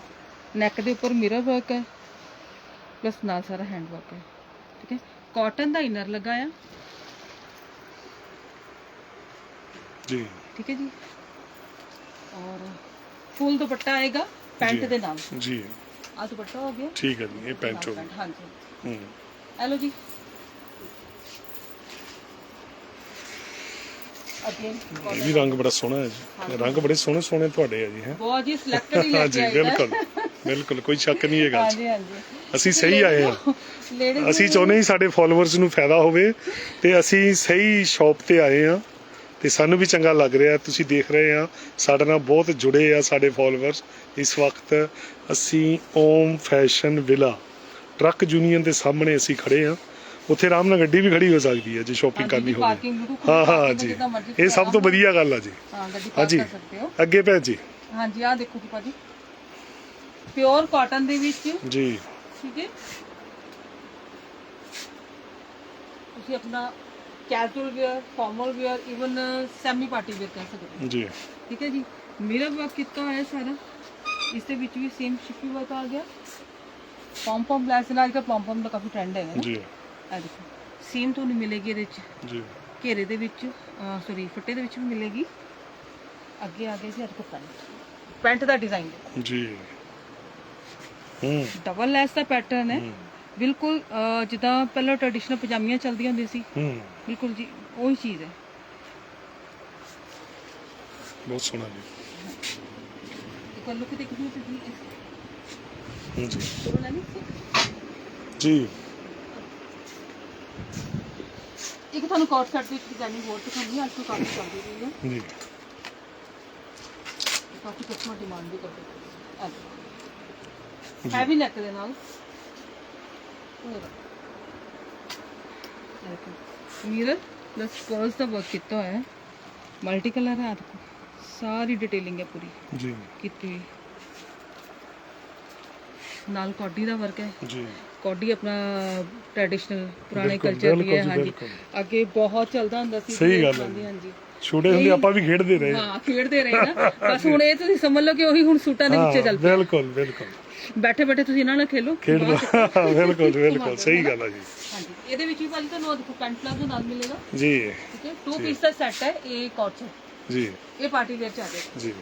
ਨੈਕ ਦੇ ਉੱਪਰ ਮਿਰਰ ਵਰਕ ਹੈ ਪਲੱਸ ਨਾਲ ਸਾਰਾ ਹੈਂਡ ਵਰਕ ਹੈ। ਠੀਕ ਹੈ? ਕਾਟਨ ਦਾ ਇਨਰ ਲੱਗਾ ਆ ਜੀ। ਠੀਕ ਹੈ ਜੀ? ਔਰ ਫੁੱਲ ਦੁਪੱਟਾ ਆਏਗਾ ਪੈਂਟ। ਦੇ ਨਾਲ। ਜੀ। ਆ ਦੁਪੱਟਾ ਹੋ ਗਿਆ। ਠੀਕ ਹੈ ਜੀ ਇਹ ਪੈਂਟ ਹੋ ਗਈ। ਹਾਂਜੀ। ਹੂੰ। ਹੈਲੋ ਜੀ। ਅੱਗੇ ਇਹ ਵੀ ਰੰਗ ਬੜਾ ਸੋਹਣਾ ਹੈ ਜੀ। ਰੰਗ ਬੜੇ ਸੋਹਣੇ ਸੋਹਣੇ ਤੁਹਾਡੇ ਆ ਜੀ ਹੈ। ਬਹੁਤ ਜੀ ਸਿਲੈਕਟਡ ਹੀ ਲੈ ਕੇ ਆਏ ਬਿਲਕੁਲ ਬਿਲਕੁਲ ਕੋਈ ਸ਼ੱਕ ਨਹੀਂ ਹੈਗਾ ਹਾਂਜੀ ਹਾਂਜੀ। ਅਸੀਂ ਸਹੀ ਆਏ ਆ। ਲੇਡੀਜ਼ ਅਸੀਂ ਚਾਹੁੰਦੇ ਹਾਂ ਸਾਡੇ ਫਾਲੋਅਰਸ ਨੂੰ ਫਾਇਦਾ ਹੋਵੇ ਤੇ ਅਸੀਂ ਸਹੀ ਸ਼ਾਪ ਤੇ ਆਏ ਆ ਤੇ ਸਾਨੂੰ ਵੀ ਚੰਗਾ ਲੱਗ ਰਿਹਾ। ਤੁਸੀਂ ਦੇਖ ਰਹੇ ਆ ਸਾਡੇ ਨਾਲ ਬਹੁਤ ਜੁੜੇ ਆ ਸਾਡੇ ਫਾਲੋਅਰਸ ਇਸ ਵਕਤ ਅਸੀਂ Om fashion villa truck union ਦੇ ਸਾਹਮਣੇ ਅਸੀਂ ਖੜੇ ਆ ਉੱਥੇ ਆਰਾਮ ਨਾਲ ਗੱਡੀ ਵੀ ਖੜੀ ਹੋ ਸਕਦੀ ਹੈ ਜੇ ਸ਼ਾਪਿੰਗ ਕਰਨੀ ਹੋਵੇ। ਹਾਂ ਹਾਂ ਜੀ। ਇਹ ਸਭ ਤੋਂ ਵਧੀਆ ਗੱਲ ਆ ਜੀ। ਹਾਂ ਗੱਡੀ ਪਾਰਕ ਹਾਂਜੀ। ਕਰ ਸਕਦੇ ਹੋ। ਅੱਗੇ ਭੈਣ ਜੀ। ਹਾਂਜੀ ਆ ਦੇਖੋ ਜੀ ਭਾਜੀ। ਪਿਓਰ ਕਾਟਨ ਦੇ ਵਿੱਚ। ਜੀ। ਠੀਕ ਹੈ। ਤੁਸੀਂ ਆਪਣਾ casual wear formal wear even semi party wear ਕਰ ਸਕਦੇ ਹੋ। ਜੀ। ਠੀਕ ਹੈ ਜੀ। ਮਿਰਰ ਵਰਕ ਕੀਤਾ ਹੋਇਆ ਹੈ ਸਾਰਾ। ਇਸ ਦੇ ਵਿੱਚ ਵੀ ਸੇਮ ਸ਼ਿਪੀ ਵਰਕ ਆ ਗਿਆ। ਪੌਮ ਪੌਮ ਲੈਸ ਨਾਲ ਅੱਜ ਪੌਮ ਪੌਮ ਦਾ ਕਾਫੀ ਟ੍ਰੈਂਡ ਹੈਗਾ ਨਾ ਜੀ ਇਹ ਦੇਖੋ ਸੇਮ ਤੁਹਾਨੂੰ ਮਿਲੇਗੀ ਇਹਦੇ ਵਿੱਚ ਜੀ ਘੇਰੇ ਦੇ ਵਿੱਚ ਸੌਰੀ ਫੱਟੇ ਦੇ ਵਿੱਚ ਵੀ ਮਿਲੇਗੀ ਅੱਗੇ ਆ ਗਿਆ ਜੀ ਅੱਜ ਕੋ ਪੈਂਟ ਪੈਂਟ ਦਾ ਡਿਜ਼ਾਈਨ ਜੀ ਹੂੰ ਡਬਲ ਲੈਸ ਦਾ ਪੈਟਰਨ ਹੈ ਬਿਲਕੁਲ ਅਹ, ਜਿੱਦਾਂ ਪਹਿਲਾਂ ਟ੍ਰੈਡੀਸ਼ਨਲ ਪਜਾਮੀਆਂ ਚੱਲਦੀਆਂ ਹੁੰਦੀਆਂ ਸੀ ਹੂੰ ਬਿਲਕੁਲ ਜੀ ਉਹੀ ਚੀਜ਼ ਹੈ ਬਹੁਤ ਸੋਹਣਾ ਜੀ ਇੱਕ ਲੁੱਕ ਦੇਖੀ ਤੁਸੀਂ ਹੂੰ ਜੀ। ਇੱਕ ਤੁਹਾਨੂੰ ਕੋਟ ਸੈਟ ਵਿੱਚ ਡਿਜ਼ਾਈਨਿੰਗ ਹੋਰ ਦਿਖਾਉਣੀ ਹੈ ਅੱਜ ਤੋਂ ਕਾਫੀ ਚੱਲਦੀ ਰਹੀ ਹੈ। ਜੀ। ਕਾਫੀ ਕਸਟਮਰ ਡਿਮਾਂਡ ਵੀ ਕਰਦੇ ਹੈ ਹੈਵੀ ਨੈਕ ਦੇ ਨਾਲ। ਮਿਰਰ ਪਲਸ ਪਰਸ ਦਾ ਵਰਕ ਕੀਤਾ ਹੋਇਆ ਹੈ। ਮਲਟੀ ਕਲਰ ਹੈ ਦੇਖੋ। ਸਾਰੀ ਡਿਟੇਲਿੰਗ ਹੈ ਪੂਰੀ। ਜੀ। ਕੀਤੀ ਨਾਲ ਕੋਡੀ ਦਾ ਵਰਕ ਹੈ। ਜੀ। ਕੋਡੀ ਆਪਣਾ ਟ੍ਰੈਡੀਸ਼ਨਲ ਪੁਰਾਣੇ ਬਿਲਕੁਲ, ਕਲਚਰ ਦੀ ਹੈ ਬਿਲਕੁਲ ਜੀ, ਹਾਂਜੀ। ਬਿਲਕੁਲ। ਅੱਗੇ ਬਹੁਤ ਚੱਲਦਾ ਹੁੰਦਾ ਸੀ ਸਹੀ ਗੱਲ ਹੈ ਹਾਂਜੀ ਜੀ। ਹਾਂਜੀ। ਛੋਟੇ ਹੁੰਦੇ ਆਪਾਂ ਵੀ ਖੇਡਦੇ ਰਹੇ। ਹਾਂ ਖੇਡਦੇ ਰਹੇ ਨਾ। ਬਸ ਹੁਣ ਇਹ ਤੁਸੀਂ ਸਮਝ ਲਓ ਕਿ ਉਹੀ ਹੁਣ ਸੂਟਾਂ ਦੇ ਵਿੱਚ ਚੱਲ ਹਾਂ, ਬਿਲਕੁਲ ਬਿਲਕੁਲ। ਬੈਠੇ ਬੈਠੇ ਤੁਸੀਂ ਇਹਨਾਂ ਨਾਲ ਖੇਲੋ। ਖੇਡ ਬਾਅਦ ਚ- ਬਿਲਕੁਲ ਬਿਲਕੁਲ ਸਹੀ ਗੱਲ ਆ ਜੀ। ਹਾਂਜੀ ਇਹਦੇ ਵਿੱਚ ਵੀ ਭਾਜੀ ਤੁਹਾਨੂੰ ਉਹ ਦੇਖੋ ਪੈਂਟ ਪਲਾਜ਼ੋ ਨਾਲ ਮਿਲੇਗਾ। ਜੀ। ਠੀਕ ਹੈ? ਟੂ ਪੀਸ ਦਾ ਸੈੱਟ ਹੈ ਇਹ ਕੋਟ ਜੀ। ਇਹ ਪਾਰਟੀ ਵੇਅਰ ਚ ਆ ਜਾਏਗਾ ਜੀ।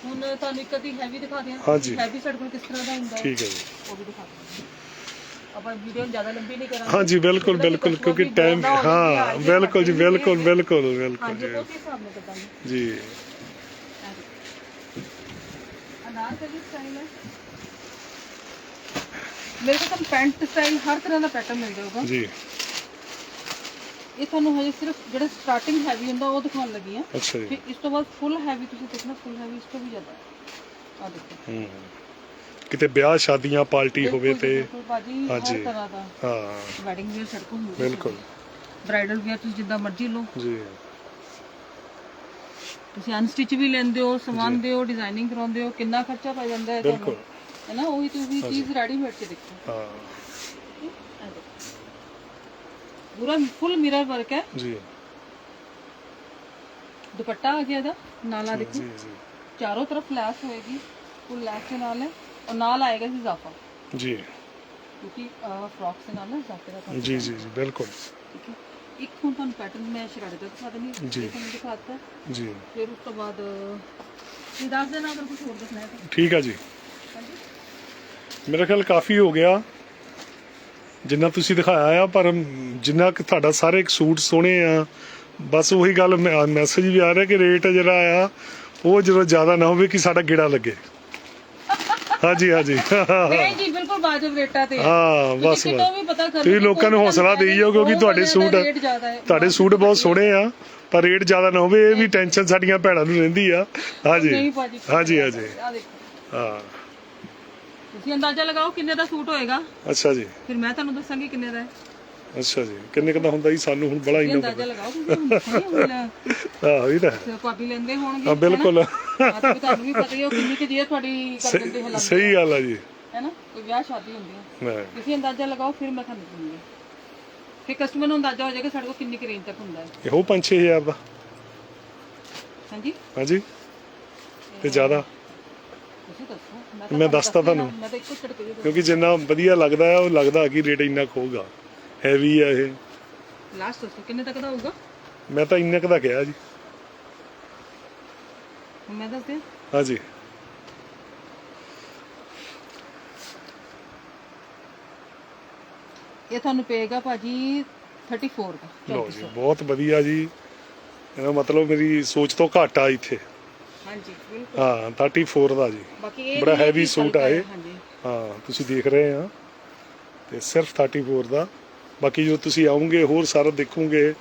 ਹੁਣ ਤੁਹਾਨੂੰ ਇੱਕ ਅੱਧੀ ਹੈਵੀ ਦਿਖਾ ਦਿਆਂ। ਹਾਂਜੀ। ਹੈਵੀ ਸਾਡੇ ਕੋਲ ਕਿਸ ਤਰ੍ਹਾਂ ਦਾ ਹੁੰਦਾ ਹੈ ਠੀਕ ਹੈ ਜੀ। ਉਹ ਵੀ ਦਿਖਾ ਦਿੰਦੇ ਆਪਾਂ ਵੀਡੀਓ ਜ਼ਿਆਦਾ ਲੰਬੀ ਨਹੀਂ ਕਰਾਂਗੇ। ਹਾਂਜੀ ਬਿਲਕੁਲ ਉਹਦਾ ਵੀ ਬਿਲਕੁਲ customer ਕਿਉਂਕਿ ਵੀ ਟਾਈਮ ਬੋਲਦਾ ਹੋਵੇ ਕਿ ਹਾਂ ਹਾਂਜੀ, ਬਿਲਕੁਲ ਜੀ ਸਾਡੇ ਵੀ ਬਿਲਕੁਲ ਬਿਲਕੁਲ ਬਿਲਕੁਲ ਹਾਂਜੀ ਜੀ। ਉਸ ਹਿਸਾਬ ਨਾਲ ਕਰਾਂਗੇ ਜੀ। ਅਨਾਰਕਲੀ ਸਟਾਈਲ ਹੈ? ਮੇਰੇ ਕੋਲ ਤਾਂ ਪੈਂਟ ਸਟਾਈਲ ਹਰ ਤਰ੍ਹਾਂ ਦਾ ਪੈਟਰਨ ਮਿਲ ਜਾਊਗਾ। ਜੀ। ਇਹ ਤੁਹਾਨੂੰ ਹਜੇ ਸਿਰਫ ਜਿਹੜਾ ਸਟਾਰਟਿੰਗ ਹੈਵੀ ਹੁੰਦਾ ਉਹ ਦਿਖਾਉਣ ਲੱਗੀ ਆ ਅੱਛਾ ਜੀ। ਫਿਰ ਇਸ ਤੋਂ ਬਾਅਦ ਫੁੱਲ ਹੈਵੀ ਤੁਸੀਂ ਦੇਖਣਾ ਫੁੱਲ ਹੈਵੀ ਇਸ ਤੋਂ ਵੀ ਜ਼ਿਆਦਾ। ਆ ਦੇਖੋ। ਹੂੰ। ਕਿਤੇ ਵਿਆਹ ਸ਼ਾਦੀਆਂ ਪਾਰਟੀ ਹੋਵੇ ਬਿਲਕੁਲ ਤੇ ਬਿਲਕੁਲ ਭਾਜੀ ਹਾਂਜੀ। ਹਰ ਤਰ੍ਹਾਂ ਦਾ। ਹਾਂ। ਵੈਡਿੰਗ ਵੇਅਰ ਸੜਕੋਂ ਹੁੰਦੀ ਬਿਲਕੁਲ। ਬ੍ਰਾਈਡਲ ਵੇਅਰ ਤੁਸੀਂ ਜਿੱਦਾਂ ਮਰਜ਼ੀ ਲਓ। ਜੀ। ਤੁਸੀਂ ਅਨਸਟਿਚ ਵੀ ਲੈਂਦੇ ਹੋ ਸਵਾਉਂਦੇ ਹੋ ਡਿਜ਼ਾਈਨਿੰਗ ਕਰਾਉਂਦੇ ਹੋ ਕਿੰਨਾ ਖਰਚਾ ਪੈ ਜਾਂਦਾ ਹੈ ਬਿਲਕੁਲ। ਹੈ ਨਾ? ਉਹੀ ਤੁਸੀਂ ਚੀਜ਼ ਰੈਡੀਮੇਡ ਚ ਦੇਖੋ। ਹਾਂ ਇਹ ਦੇਖੋ। ਪੂਰਾ ਫੁੱਲ ਮਿਰਰ ਵਰਕ ਹੈ। ਜੀ। ਦੁਪੱਟਾ ਆ ਗਿਆ ਇਹਦਾ ਨਾਲਾ ਦੇਖੋ। ਜੀ ਜੀ। ਚਾਰੋਂ ਤਰਫ ਲੈਸ ਹੋਏਗੀ ਫੁੱਲ ਲੈਸ ਦੇ ਨਾਲ ਹੈ ਔਰ ਨਾਲ ਆਏਗਾ ਜੀ ਇਜ਼ਾਫਾ। ਜੀ। ਕਿਉਂਕਿ ਫਰॉक ਦੇ ਨਾਲ ਨਾ ਇਜ਼ਾਫੇ ਦਾ ਕੰਮ ਜੀ ਜੀ ਜੀ ਬਿਲਕੁਲ। ਠੀਕ ਹੈ। ਇੱਕ ਹੁਣ ਤੁਹਾਨੂੰ ਪੈਟਰਨ ਮੈਂ ਸ਼ਰਾਰੇ ਦਾ ਦਿਖਾ ਦਿੰਦੀ ਜੀ। ਇਹ ਤੁਹਾਨੂੰ ਦਿਖਾਤਾ। ਜੀ। ਫਿਰ ਉਸ ਤੋਂ ਬਾਅਦ ਇਹ ਦੱਸ ਦੇਣਾ ਅਗਰ ਕੁਝ ਹੋਰ ਦੱਸਣਾ ਹੈ ਤਾਂ। ਠੀਕ ਆ ਜੀ। ਮੇਰਾ ਖਿਆਲ ਕਾਫੀ ਹੋ ਗਿਆ। ਜਿੰਨਾ ਤੁਸੀਂ ਦਿਖਾਇਆ ਆ ਪਰ ਜਿੰਨਾ ਕਿ ਤੁਹਾਡਾ ਸਾਰੇ ਇੱਕ ਸੂਟ ਸੋਹਣੇ ਆ ਬਸ ਉਹੀ ਗੱਲ ਮੈਸੇਜ ਵੀ ਆ ਰਿਹਾ ਕਿ ਰੇਟ ਜਿਹੜਾ ਆ ਉਹ ਜਦੋਂ ਜ਼ਿਆਦਾ ਨਾ ਹੋਵੇ ਕਿ ਸਾਡਾ ਗਿੜਾ ਲੱਗੇ। ਹਾਂਜੀ ਹਾਂਜੀ। ਨਹੀਂ ਜੀ ਬਿਲਕੁਲ ਵਾਜਬ ਰੇਟਾਂ ਤੇ। ਹੈ। ਬਸ ਤੁਸੀਂ ਲੋਕਾਂ ਨੂੰ ਹੌਸਲਾ ਦੇਈ ਜਾਓ ਕਿਉਂਕਿ ਤੁਹਾਡੇ ਸੂਟ ਤੁਹਾਡੇ ਸੂਟ ਬਹੁਤ ਸੋਹਣੇ ਆ ਪਰ ਰੇਟ ਜ਼ਿਆਦਾ ਨਾ ਹੋਵੇ ਇਹ ਵੀ ਟੈਨਸ਼ਨ ਸਾਡੀਆਂ ਭੈਣਾਂ ਨੂੰ ਰਹਿੰਦੀ ਆ। ਹਾਂਜੀ। ਹਾਂਜੀ ਹਾਂਜੀ। ਆ ਦੇਖੋ। ਹਾਂ। ਤੁਸੀਂ ਅੰਦਾਜ਼ਾ ਲਗਾਓ ਕਿੰਨੇ ਦਾ ਸੂਟ ਹੋਏਗਾ? ਅੱਛਾ ਜੀ। ਫਿਰ ਮੈਂ ਤੁਹਾਨੂੰ ਦੱਸਾਂਗੀ ਕਿੰਨੇ ਦਾ ਹੈ। ਅੱਛਾ ਜੀ। ਕਿੰਨੇ ਕੁ ਦਾ ਹੁੰਦਾ ਜੀ? ਸਾਨੂੰ ਹੁਣ ਬੜਾ ਹੀ ਇਹ ਨਾ ਅੰਦਾਜ਼ਾ ਲਗਾਓ ਤੁਸੀਂ ਹੁਣ ਆਹ ਇਹ ਤਾਂ ਹੈ। ਲੈਂਦੇ ਹੋਣਗੇ ਹਾਂ ਬਿਲਕੁਲ। ਹਾਂ ਤੇ ਤੁਹਾਨੂੰ ਵੀ ਪਤਾ ਹੀ ਹੋ ਕਿੰਨੀ ਕਿ ਜੀ ਤੁਹਾਡੀ ਕਰ ਦਿੰਦੇ ਹੋ ਸਹੀ ਗੱਲ ਆ ਜੀ। ਹੈ ਨਾ? ਕੋਈ ਵਿਆਹ ਸ਼ਾਦੀ ਹੁੰਦੀ ਹੈ। ਮੈਂ ਤੁਸੀਂ ਅੰਦਾਜ਼ਾ ਲਗਾਓ ਫਿਰ ਮੈਂ ਤੁਹਾਨੂੰ ਦੂੰਗੀ ਫਿਰ ਕਸਟਮਰ ਨੂੰ ਅੰਦਾਜ਼ਾ ਹੋ ਜਾਏਗਾ ਸਾਡੇ ਕੋਲ ਕਿੰਨੀ ਕੁ ਰੇਂਜ ਤੱਕ ਹੁੰਦਾ ਹੈ। ਇਹੋ 5-6000 ਦਾ। ਹਾਂਜੀ? ਹਾਂਜੀ। ਤੇ ਜ਼ਿਆਦਾ? ਤੁਸੀਂ ਦੱਸੋ। ਤਾਂ ਮੈਂ ਦੱਸਤਾ ਤੁਹਾਨੂੰ। ਮੈਂ ਤਾਂ ਇੱਕੋ ਝਟਕੇ ਦੇ ਕਿਉਂਕਿ ਜਿੰਨਾ ਵਧੀਆ ਲੱਗਦਾ ਹੈ ਉਹ ਲੱਗਦਾ ਕਿ ਰੇਟ ਇੰਨਾ ਕੁ ਹੋਊਗਾ। ਹੈਵੀ ਆ ਇਹ। ਲਾਸਟ ਦੱਸੋ ਕਿੰਨੇ ਤੱਕ ਦਾ ਹੋਊਗਾ? ਮੈਂ ਤਾਂ ਇੰਨਾ ਕੁ ਦਾ ਕਿਹਾ ਜੀ। ਹੁਣ ਮੈਂ ਦੱਸ ਦਿਆਂ ਹਾਂਜੀ। ਇਹ ਤੁਹਾਨੂੰ ਪਏਗਾ ਭਾਜੀ 34 ਦਾ ਲਓ ਜੀ ਬਹੁਤ ਵਧੀਆ ਜੀ। ਇਹਦਾ ਮਤਲਬ ਮੇਰੀ ਸੋਚ ਤੋਂ ਘੱਟ ਆ ਇੱਥੇ। ਹਾਂਜੀ ਬਿਲਕੁਲ। ਹਾਂ 34 ਦਾ ਜੀ। ਬਾਕੀ ਇਹ ਬੜਾ ਨਹੀਂ ਹੈ heavy ਕਿ ਸੂਟ ਹਲਕਾ ਆ ਹੈ, ਇਹ। ਹਾਂਜੀ। ਹਾਂ ਤੁਸੀਂ ਦੇਖ ਰਹੇ ਆ। ਤੇ ਸਿਰਫ 34 ਦਾ। ਬਾਕੀ ਜਦੋਂ ਤੁਸੀਂ ਆਉਂਗੇ ਹੋਰ ਸਾਰਾ ਦੇਖੋਗੇ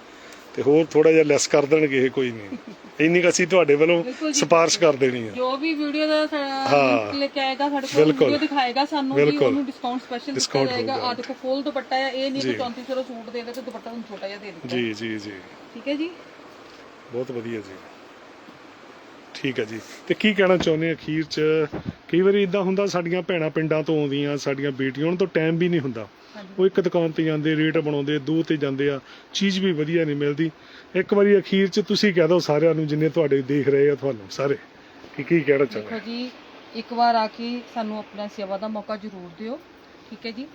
ਤੇ ਹੋਰ ਥੋੜਾ ਜਿਹਾ ਲੈਸ ਕਰ ਦੇਣਗੇ ਇਹ ਕੋਈ ਨਹੀਂ। ਇੰਨੀ ਕੁ ਅਸੀਂ ਤੁਹਾਡੇ ਵੱਲੋਂ ਜੀ, ਸਿਫਾਰਿਸ਼ ਕਰ ਦੇਣੀ ਆ। ਜੋ ਵੀ ਵੀਡੀਓ ਦਾ ਹਾਂ। ਲਿੰਕ ਲੈ ਕੇ ਆਏਗਾ ਸਾਡੇ ਕੋਲ ਬਿਲਕੁਲ। ਵੀਡੀਓ ਦਿਖਾਏਗਾ ਸਾਨੂੰ ਬਿਲਕੁਲ। ਉਹਨੂੰ ਡਿਸਕਾਊਂਟ ਸਪੈਸ਼ਲ ਦਿੱਤਾ Discount ਜਾਏਗਾ। ਹੋਊਗਾ। ਆ ਦੇਖੋ ਫੁੱਲ ਦੁਪੱਟਾ ਹੈ ਇਹ ਨਹੀਂ ਜੀ। ਕਿ 3400 ਦਾ ਸੂਟ ਦੇ ਦੇ ਤੇ ਦੁਪੱਟਾ ਤੁਹਾਨੂੰ ਛੋਟਾ ਜਿਹਾ ਦੇ ਦਿੱਤਾ ਜੀ ਜੀ ਜੀ। ਠੀਕ ਹੈ ਜੀ? ਬਹੁਤ ਵਧੀਆ ਜੀ। ਠੀਕ ਹੈ ਜੀ। ਤੇ ਕੀ ਕਹਿਣਾ ਚਾਹੁੰਦੇ ਆ ਅਖੀਰ ਚ? ਕਈ ਵਾਰੀ ਇਦਾਂ ਹੁੰਦਾ ਸਾਡੀਆਂ ਭੈਣਾਂ ਪਿੰਡਾਂ ਤੋਂ ਆਉਂਦੀਆਂ ਸਾਡੀਆਂ ਬੇਟੀਆਂ ਉਹਨਾਂ ਤੋਂ ਟਾਈਮ ਵੀ ਨਹੀਂ ਹੁੰਦਾ। ਉਹ ਇੱਕ ਦੁਕਾਨ ਤੇ ਜਾਂਦੇ ਰੇਟ ਬਣਾਉਂਦੇ ਦੋ ਤੇ ਜਾਂਦੇ ਆ ਚੀਜ਼ ਵੀ ਵਧੀਆ ਨਹੀਂ ਮਿਲਦੀ। ਇੱਕ ਵਾਰੀ ਅਖੀਰ ਚ ਤੁਸੀਂ ਕਹਿ ਦਿਓ ਸਾਰਿਆਂ ਨੂੰ ਜਿੰਨੇ ਤੁਹਾਡੇ ਦੇਖ ਰਹੇ ਆ ਤੁਹਾਨੂੰ ਸਾਰੇ ਕਿ ਕੀ ਕਹਿਣਾ ਚਾਹੁੰਦੇ ਦੇਖੋ ਜੀ ਇੱਕ ਵਾਰ ਆ ਕੇ ਸਾਨੂੰ ਆਪਣਾ ਸੇਵਾ ਦਾ ਮੌਕਾ ਜ਼ਰੂਰ ਦਿਓ ਠੀਕ ਹੈ ਜੀ।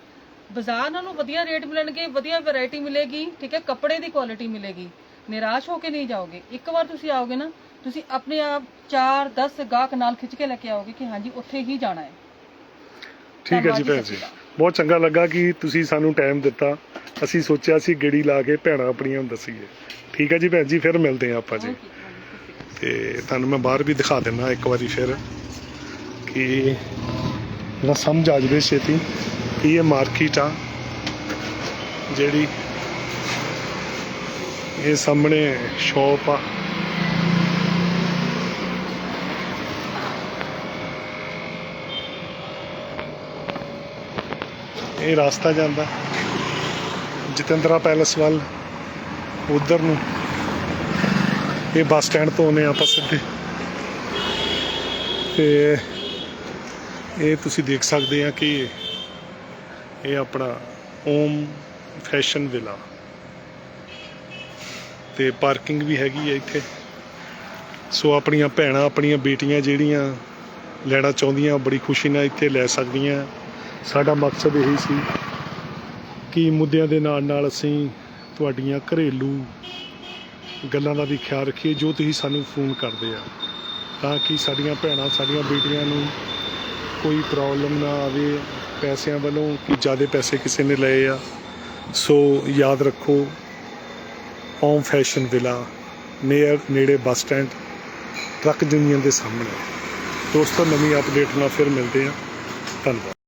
ਬਾਜ਼ਾਰ ਨਾਲੋਂ ਵਧੀਆ ਰੇਟ ਮਿਲਣਗੇ ਵਧੀਆ ਵੈਰਾਈਟੀ ਮਿਲੇਗੀ ਠੀਕ ਹੈ ਕੱਪੜੇ ਦੀ ਕੁਆਲਿਟੀ ਮਿਲੇਗੀ। ਨਿਰਾਸ਼ ਹੋ ਕੇ ਨਹੀਂ ਜਾਓਗੇ। ਇੱਕ ਵਾਰ ਤੁਸੀਂ ਆਓਗੇ ਨਾ ਤੁਸੀਂ ਆਪਣੇ ਆਪ 4 10 ਗਾਹਕ ਨਾਲ ਖਿੱਚ ਕੇ ਲੈ ਕੇ ਆਓਗੇ ਕਿ ਹਾਂਜੀ ਉੱਥੇ ਹੀ ਜਾਣਾ ਹੈ। ਠੀਕ ਹੈ ਜੀ ਭੈਣ ਜੀ। ਬਹੁਤ ਚੰਗਾ ਲੱਗਾ ਕਿ ਤੁਸੀਂ ਸਾਨੂੰ ਟਾਈਮ ਦਿੱਤਾ। ਅਸੀਂ ਸੋਚਿਆ ਸੀ ਗੇੜੀ ਲਾ ਕੇ ਭੈਣਾਂ ਆਪਣੀਆਂ ਨੂੰ ਦੱਸੀਏ। ਠੀਕ ਹੈ ਜੀ ਭੈਣ ਜੀ ਫਿਰ ਮਿਲਦੇ ਹਾਂ ਆਪਾਂ ਜੀ। ਤੇ ਤੁਹਾਨੂੰ ਮੈਂ ਬਾਹਰ ਵੀ ਦਿਖਾ ਦਿੰਦਾ ਇੱਕ ਵਾਰੀ ਫਿਰ ਕਿ ਨਾ ਸਮਝ ਆ ਜਵੇ ਛੇਤੀ ਕਿ ਇਹ ਮਾਰਕੀਟ ਆ ਜਿਹੜੀ ਇਹ ਸਾਹਮਣੇ ਸ਼ਾਪ ਆ। ਇਹ ਰਸਤਾ ਜਾਂਦਾ। ਜਤਿੰਦਰਾ ਪੈਲਸ ਵੱਲ, ਉਧਰ ਨੂੰ। ਇਹ ਬੱਸ ਸਟੈਂਡ ਤੋਂ ਆਉਂਦੇ ਹਾਂ ਆਪਾਂ ਸਿੱਧੇ। ਤੇ ਇਹ ਤੁਸੀਂ ਦੇਖ ਸਕਦੇ ਆ ਕਿ ਇਹ ਆਪਣਾ ਓਮ ਫੈਸ਼ਨ ਵਿਲਾ। ਤੇ ਪਾਰਕਿੰਗ ਵੀ ਹੈਗੀ ਹੈ ਇੱਥੇ। ਸੋ ਆਪਣੀਆਂ ਭੈਣਾਂ, ਆਪਣੀਆਂ ਬੇਟੀਆਂ ਜਿਹੜੀਆਂ ਲੈਣਾ ਚਾਹੁੰਦੀਆਂ, ਬੜੀ ਖੁਸ਼ੀ ਨਾਲ ਇੱਥੇ ਲੈ ਸਕਦੀਆਂ। ਸਾਡਾ ਮਕਸਦ ਇਹੀ ਸੀ ਕਿ ਮੁੱਦਿਆਂ ਦੇ ਨਾਲ ਨਾਲ ਅਸੀਂ ਤੁਹਾਡੀਆਂ ਘਰੇਲੂ ਗੱਲਾਂ ਦਾ ਵੀ ਖਿਆਲ ਰੱਖੀਏ, ਜੋ ਤੁਸੀਂ ਸਾਨੂੰ ਫੋਨ ਕਰਦੇ ਆ, ਤਾਂ ਕਿ ਸਾਡੀਆਂ ਭੈਣਾਂ, ਸਾਡੀਆਂ ਬੇਟੀਆਂ ਨੂੰ ਕੋਈ ਪ੍ਰੋਬਲਮ ਨਾ ਆਵੇ ਪੈਸਿਆਂ ਵੱਲੋਂ, ਕਿ ਜ਼ਿਆਦਾ ਪੈਸੇ ਕਿਸੇ ਨੇ ਲਏ ਆ। ਸੋ ਯਾਦ ਰੱਖੋ ਓਮ ਫੈਸ਼ਨ ਵਿਲਾ ਨੀਅਰ ਨੇੜੇ ਬੱਸ ਸਟੈਂਡ, ਟਰੱਕ ਯੂਨੀਅਨ ਦੇ ਸਾਹਮਣੇ। ਦੋਸਤੋ, ਨਵੀਂ ਅਪਡੇਟ ਨਾਲ ਫਿਰ ਮਿਲਦੇ ਆ। ਧੰਨਵਾਦ।